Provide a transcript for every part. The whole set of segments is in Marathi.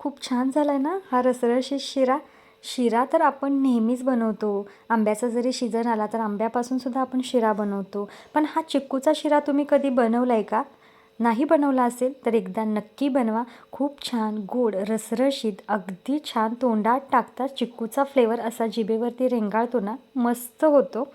खूप छान झाला आहे ना हा रसरशीत शिरा. शिरा तर आपण नेहमीच बनवतो. आंब्याचा जरी सीझन आला तर आंब्यापासून सुद्धा आपण शिरा बनवतो. पण हा चिक्कूचा शिरा तुम्ही कधी बनवला आहे का? नाही बनवला असेल तर एकदा नक्की बनवा. खूप छान गोड रसरशीत अगदी छान तोंडात टाकता चिक्कूचा फ्लेवर असा जिभेवरती रेंगाळतो ना मस्त होतो.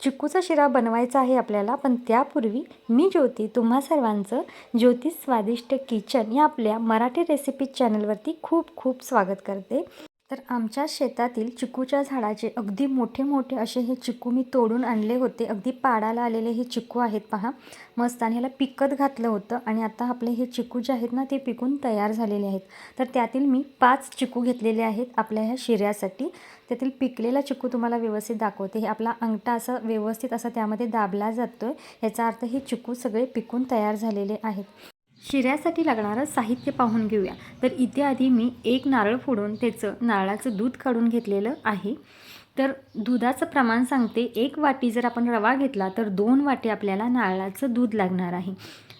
चिक्कूचा शिरा बनवायचा आहे आपल्याला पण त्यापूर्वी मी ज्योती तुम्हा सर्वांचं ज्योती स्वादिष्ट किचन या आपल्या मराठी रेसिपी चॅनलवरती खूप खूप स्वागत करते. तर आमच्या शेतातील चिकूच्या झाडाचे अगदी मोठे मोठे असे हे चिकू मी तोडून आणले होते. अगदी पाडाला आलेले हे चिकू आहेत पहा. मस्त आणि ह्याला पिकत घातलं होतं आणि आता आपले हे चिकू जे आहेत ना ते पिकून तयार झालेले आहेत. तर त्यातील मी पाच चिकू घेतलेले आहेत आपल्या ह्या शिऱ्यासाठी. त्यातील पिकलेला चिकू तुम्हाला व्यवस्थित दाखवते. हे आपला अंगठा असा व्यवस्थित असा त्यामध्ये दाबला जातो आहे याचा अर्थ हे चिकू सगळे पिकून तयार झालेले आहेत. शिऱ्यासाठी लागणारं साहित्य पाहून घेऊया. तर इथे आधी मी एक नारळ फोडून त्याचं नारळाचं दूध काढून घेतलेलं आहे. तर दुधाचं प्रमाण सांगते. एक वाटी जर आपण रवा घेतला तर दोन वाटी आपल्याला नारळाचं दूध लागणार आहे.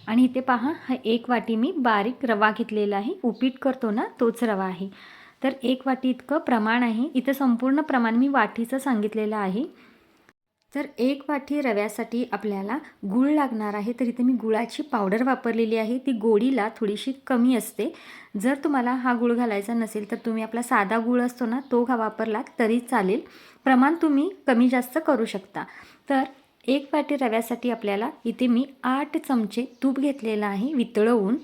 आणि इथे पहा हा एक वाटी मी बारीक रवा घेतलेला आहे. उपीट करतो ना तोच रवा आहे. तर एक वाटी इतकं प्रमाण आहे. इथं संपूर्ण प्रमाण मी वाटीचं सांगितलेलं आहे. तर एक वाटी रव्यासाठी आपल्याला गूळ लागणार आहे तर इथे मी गुळाची पावडर वापरलेली आहे. ती गोडीला थोडीशी कमी असते. जर तुम्हाला हा गूळ घालायचा नसेल तर तुम्ही आपला साधा गूळ असतो ना तो घा वापरला तरी चालेल. प्रमाण तुम्ही कमी जास्त करू शकता. तर एक वाटी रव्यासाठी आपल्याला इथे मी आठ चमचे तूप घेतलेलं आहे वितळवून.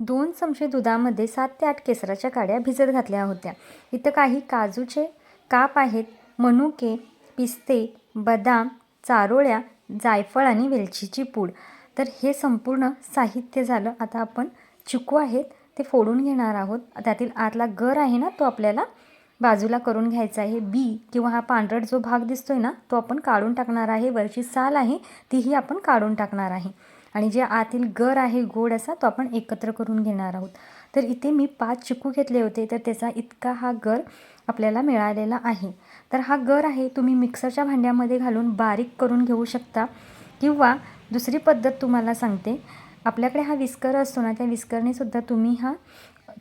दोन चमचे दुधामध्ये सात ते आठ केसराच्या काड्या भिजत घातल्या होत्या. इथं काही काजूचे काप आहेत मनुके पिस्ते बदाम चारोळ्या जायफळ आणि वेलचीची पूड. तर हे संपूर्ण साहित्य झालं. आता आपण चिकू आहेत ते फोडून घेणार आहोत. त्यातील आतला गर आहे ना तो आपल्याला बाजूला करून घ्यायचा आहे. बी किंवा हा पांढरट जो भाग दिसतो आहे ना तो आपण काढून टाकणार आहे. वरची साल आहे तीही आपण काढून टाकणार आहे. आणि जे आतील गर आहे गोड असा तो आपण एकत्र करून घेणार आहोत. तर इथे मी पाच चिकू घेतले होते तर त्याचा इतका हा गर आपल्याला मिळालेला आहे. तर हा गर आहे तुम्ही मिक्सरच्या भांड्यामध्ये घालून बारीक करून घेऊ शकता. किंवा दुसरी पद्धत तुम्हाला सांगते. आपल्याकडे हा विस्कर असतो ना त्या विस्करनेसुद्धा तुम्ही हा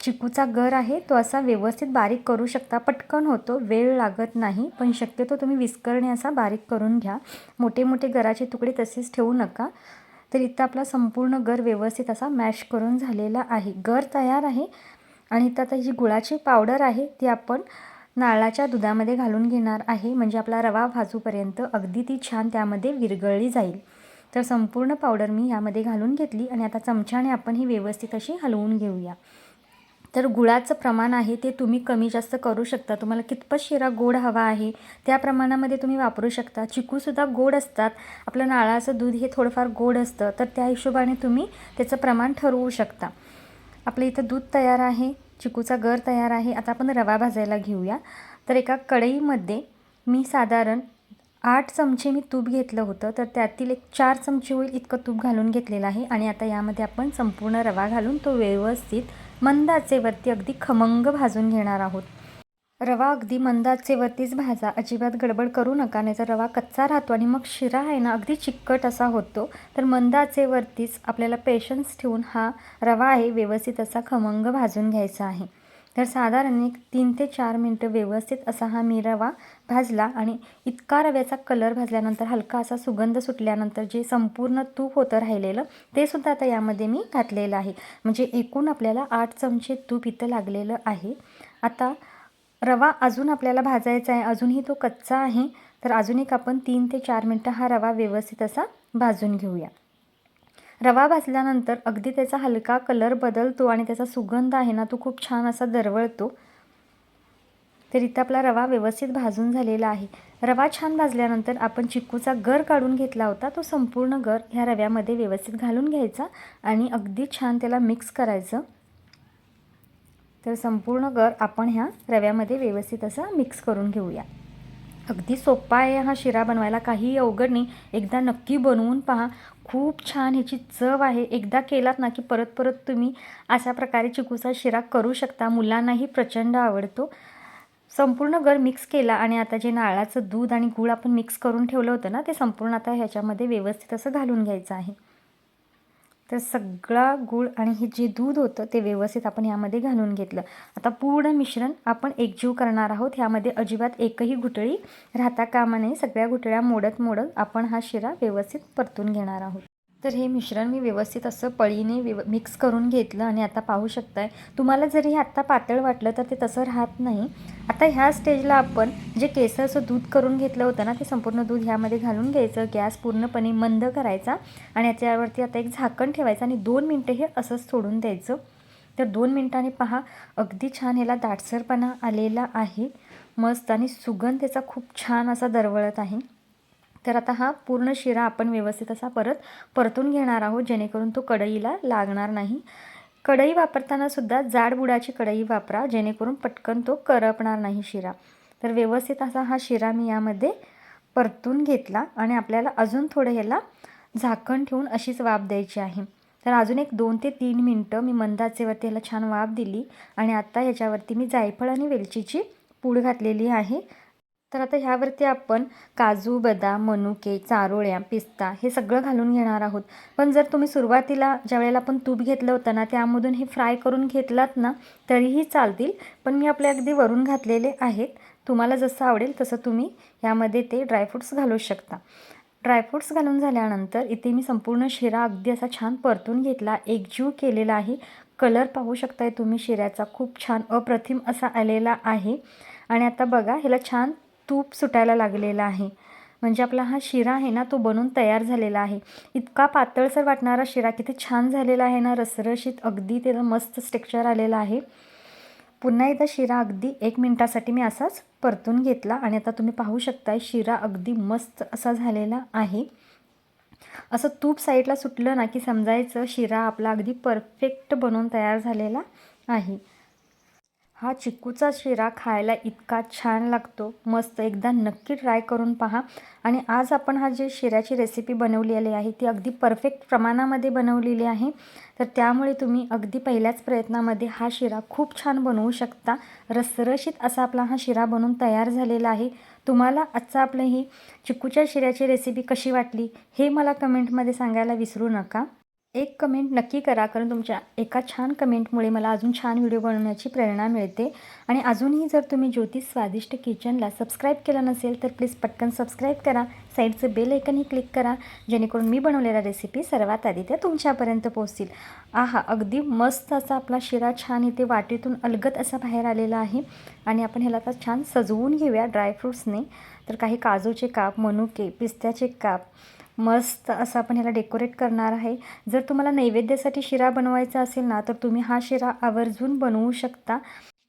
चिकूचा गर आहे तो असा व्यवस्थित बारीक करू शकता. पटकन होतो वेळ लागत नाही पण शक्यतो तुम्ही विस्करणे असा बारीक करून घ्या. मोठे मोठे गराचे तुकडे तसेच ठेवू नका. तर इथं आपला संपूर्ण गर व्यवस्थित असा मॅश करून झालेला आहे. गर तयार आहे आणि इथं आता जी गुळाची पावडर आहे ती आपण नारळाच्या दुधामध्ये घालून घेणार आहे. म्हणजे आपला रवा भाजूपर्यंत अगदी ती छान त्यामध्ये विरघळली जाईल. तर संपूर्ण पावडर मी यामध्ये घालून घेतली आणि आता चमच्याने आपण ही व्यवस्थित अशी हलवून घेऊया. तर गुळाचं प्रमाण आहे ते तुम्ही कमी जास्त करू शकता. तुम्हाला कितपत शिरा गोड हवा आहे त्या प्रमाणामध्ये तुम्ही वापरू शकता. चिकूसुद्धा गोड असतात. आपलं नाळाचं दूध हे थोडंफार गोड असतं. तर त्या हिशोबाने तुम्ही त्याचं प्रमाण ठरवू शकता. आपलं इथं दूध तयार आहे. चिकूचा गर तयार आहे. आता आपण रवा भाजायला घेऊया. तर एका कढईमध्ये मी साधारण आठ चमचे मी तूप घेतलं होतं. तर त्यातील एक चार चमचे होईल इतकं तूप घालून घेतलेलं आहे. आणि आता यामध्ये आपण संपूर्ण रवा घालून तो व्यवस्थित मंद आचेवरती अगदी खमंग भाजून घेणार आहोत. रवा अगदी मंदाचे वरतीच भाजा. अजिबात गडबड करू नका नाही तर रवा कच्चा राहतो आणि मग शिरा आहे ना अगदी चिकट असा होतो. तर मंदाचे वरतीच आपल्याला पेशन्स ठेवून हा रवा आहे व्यवस्थित असा खमंग भाजून घ्यायचा आहे. तर साधारण एक तीन ते चार मिनटं व्यवस्थित असा हा मी रवा भाजला आणि इतका रव्याचा कलर भाजल्यानंतर हलका असा सुगंध सुटल्यानंतर जे संपूर्ण तूप होतं राहिलेलं ते सुद्धा आता यामध्ये मी घातलेलं आहे. म्हणजे एकूण आपल्याला आठ चमचे तूप इथं लागलेलं आहे. आता रवा अजून आपल्याला भाजायचा आहे. अजूनही तो कच्चा आहे. तर अजून एक आपण तीन ते चार मिनटं हा रवा व्यवस्थित असा भाजून घेऊया. रवा भाजल्यानंतर अगदी त्याचा हलका कलर बदलतो आणि त्याचा सुगंध आहे ना तो खूप छान असा दरवळतो. तर इथं आपला रवा व्यवस्थित भाजून झालेला आहे. रवा छान भाजल्यानंतर आपण चिक्कूचा गर काढून घेतला होता तो संपूर्ण गर ह्या रव्यामध्ये व्यवस्थित घालून घ्यायचा आणि अगदी छान त्याला मिक्स करायचं. तर संपूर्ण गर आपण ह्या रव्यामध्ये व्यवस्थित असा मिक्स करून घेऊया. अगदी सोपा आहे हा शिरा बनवायला काहीही अवघड नाही. एकदा नक्की बनवून पहा. खूप छान ह्याची चव आहे. एकदा केलात ना की परत परत तुम्ही अशा प्रकारे चिकूचा शिरा करू शकता. मुलांनाही प्रचंड आवडतो. संपूर्ण गर मिक्स केला आणि आता जे नारळाचं दूध आणि गूळ आपण मिक्स करून ठेवलं होतं ना ते संपूर्ण आता ह्याच्यामध्ये व्यवस्थित असं घालून घ्यायचं आहे. तर सगळा गूळ आणि हे जे दूध होतं ते व्यवस्थित आपण यामध्ये घालून घेतलं. आता पूर्ण मिश्रण आपण एकजीव करणार आहोत. ह्यामध्ये अजिबात एकही घुटळी राहता कामा नये. सगळ्या घुटळ्या मोडत मोडत आपण हा शिरा व्यवस्थित परतून घेणार आहोत. तर हे मिश्रण मी व्यवस्थित असं पळीने व्यव मिक्स करून घेतलं आणि आता पाहू शकताय. तुम्हाला जरी हे आत्ता पातळ वाटलं तर ते तसं राहत नाही. आता ह्या स्टेजला आपण जे केसरचं दूध करून घेतलं होतं ना ते संपूर्ण दूध ह्यामध्ये घालून घ्यायचं गॅस पूर्णपणे मंद करायचा आणि याच्यावरती आता एक झाकण ठेवायचं आणि दोन मिनटं हे असंच सोडून द्यायचं. तर दोन मिनटांनी पहा अगदी छान ह्याला दाटसरपणा आलेला आहे. मस्त आणि सुगंध त्याचा खूप छान असा दरवळत आहे. तर आता हा पूर्ण शिरा आपण व्यवस्थित असा परत परतून घेणार आहोत जेणेकरून तो कढईला लागणार नाही. कढई वापरताना सुद्धा जाड बुडाची कढई वापरा जेणेकरून पटकन तो करपणार नाही शिरा. तर व्यवस्थित असा हा शिरा मी यामध्ये परतून घेतला आणि आपल्याला अजून थोडं ह्याला झाकण ठेवून अशीच वाफ द्यायची आहे. तर अजून एक दोन ते तीन मिनटं मी मंदाचेवरती ह्याला छान वाफ दिली आणि आत्ता ह्याच्यावरती मी जायफळ आणि वेलचीची पूड घातलेली आहे. तर आता ह्यावरती आपण काजू बदाम मनुके चारोळ्या पिस्ता हे सगळं घालून घेणार आहोत. पण जर तुम्ही सुरुवातीला ज्या वेळेला आपण तूप घेतलं होतं ना त्यामधून हे फ्राय करून घेतलात ना तरीही चालतील. पण मी आपले अगदी वरून घातलेले आहेत. तुम्हाला जसं आवडेल तसं तुम्ही यामध्ये ते ड्रायफ्रूट्स घालू शकता. ड्रायफ्रूट्स घालून झाल्यानंतर इथे मी संपूर्ण शिरा अगदी असा छान परतून घेतला एकजीव केलेला आहे. कलर पाहू शकताय तुम्ही शिऱ्याचा खूप छान अप्रतिम असा आलेला आहे. आणि आता बघा ह्याला छान तूप सुटायला लागलेलं आहे. म्हणजे आपला हा शिरा आहे ना तो बनून तयार झालेला आहे. इतका पातळसर वाटणारा शिरा किती छान झालेला आहे ना रसरशीत अगदी त्याला मस्त स्टेक्चर आलेलं आहे. पुन्हा एकदा शिरा अगदी एक मिनटासाठी मी असाच परतून घेतला आणि आता तुम्ही पाहू शकताय शिरा अगदी मस्त असा झालेला आहे. असं तूप साईडला सुटलं ना की समजायचं शिरा आपला अगदी परफेक्ट बनवून तयार झालेला आहे. हा चिक्कूचा शिरा खायला इतका छान लागतो. मस्त एकदा नक्की ट्राय करून पहा. आणि आज आपण हा जे शिऱ्याची रेसिपी बनवलेली आहे ती अगदी परफेक्ट प्रमाणामध्ये बनवलेली आहे. तर त्यामुळे तुम्ही अगदी पहिल्याच प्रयत्नामध्ये हा शिरा खूप छान बनवू शकता. रसरशीत असा आपला हा शिरा बनवून तयार झालेला आहे. तुम्हाला आजचा आपलं ही चिक्कूच्या शिऱ्याची रेसिपी कशी वाटली हे मला कमेंटमध्ये सांगायला विसरू नका. एक कमेंट नक्की करा कारण तुमच्या एका छान कमेंटमुळे मला अजून छान व्हिडिओ बनवण्याची प्रेरणा मिळते. आणि अजूनही जर तुम्ही ज्योतिष स्वादिष्ट किचनला सबस्क्राईब केलं नसेल तर प्लीज पटकन सबस्क्राईब करा. साईडचं बेल ऐकनही क्लिक करा जेणेकरून मी बनवलेल्या रेसिपी सर्वात आधी त्या तुमच्यापर्यंत पोहोचतील. आहा अगदी मस्त असा आपला शिरा छान इथे वाटेतून अलगत असा बाहेर आलेला आहे. आणि आपण ह्याला आता छान सजवून घेऊया ड्रायफ्रूट्सने तर काही काजूचे काप मनुके पिस्त्याचे काप मस्त असं आपण ह्याला डेकोरेट करणार आहे. जर तुम्हाला नैवेद्यासाठी शिरा बनवायचा असेल ना तर तुम्ही हा शिरा आवर्जून बनवू शकता.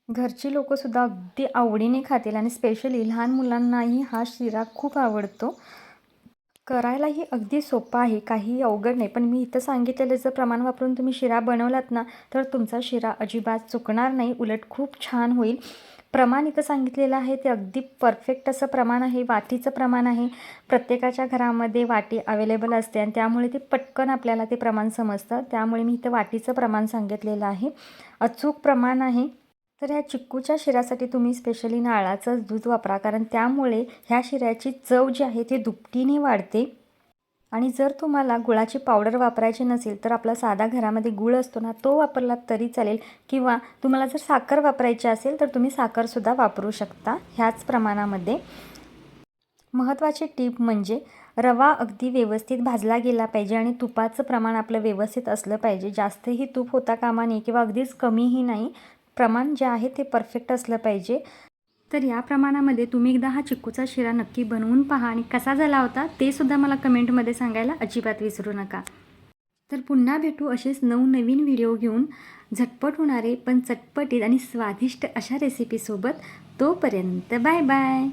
घरची लोकंसुद्धा अगदी आवडीने खातील आणि स्पेशली लहान मुलांनाही हा शिरा खूप आवडतो. करायलाही अगदी सोपा आहे काही अवघड नाही. पण मी इथं सांगितलेलं जर प्रमाण वापरून तुम्ही शिरा बनवलात ना तर तुमचा शिरा अजिबात चुकणार नाही. उलट खूप छान होईल. प्रमाण इथं सांगितलेलं आहे ते अगदी परफेक्ट असं प्रमाण आहे वाटीचं प्रमाण आहे. प्रत्येकाच्या घरामध्ये वाटी अवेलेबल असते आणि त्यामुळे ते पटकन आपल्याला ते प्रमाण समजतं. त्यामुळे मी इथं वाटीचं प्रमाण सांगितलेलं आहे. अचूक प्रमाण आहे. तर ह्या चिक्कूच्या शिऱ्यासाठी तुम्ही स्पेशली नारळाचंच दूध वापरा कारण त्यामुळे ह्या शिऱ्याची चव जी आहे ती दुपटीने वाढते. आणि जर तुम्हाला गुळाची पावडर वापरायची नसेल तर आपला साधा घरामध्ये गुळ असतो ना तो वापरला तरी चालेल. किंवा तुम्हाला जर साखर वापरायची असेल तर तुम्ही साखरसुद्धा वापरू शकता ह्याच प्रमाणामध्ये. महत्त्वाची टीप म्हणजे रवा अगदी व्यवस्थित भाजला गेला पाहिजे आणि तुपाचं प्रमाण आपलं व्यवस्थित असलं पाहिजे. जास्तही तूप होता कामा नये किंवा अगदीच कमीही नाही प्रमाण जे आहे ते परफेक्ट असलं पाहिजे. तर या प्रमाणामध्ये तुम्ही एकदा हा चिक्कूचा शिरा नक्की बनवून पहा आणि कसा झाला होता ते सुद्धा मला कमेंटमध्ये सांगायला अजिबात विसरू नका. तर पुन्हा भेटू असेच नवनवीन व्हिडिओ घेऊन. झटपट होणारे पण चटपटीत आणि स्वादिष्ट अशा रेसिपीसोबत तोपर्यंत बाय बाय.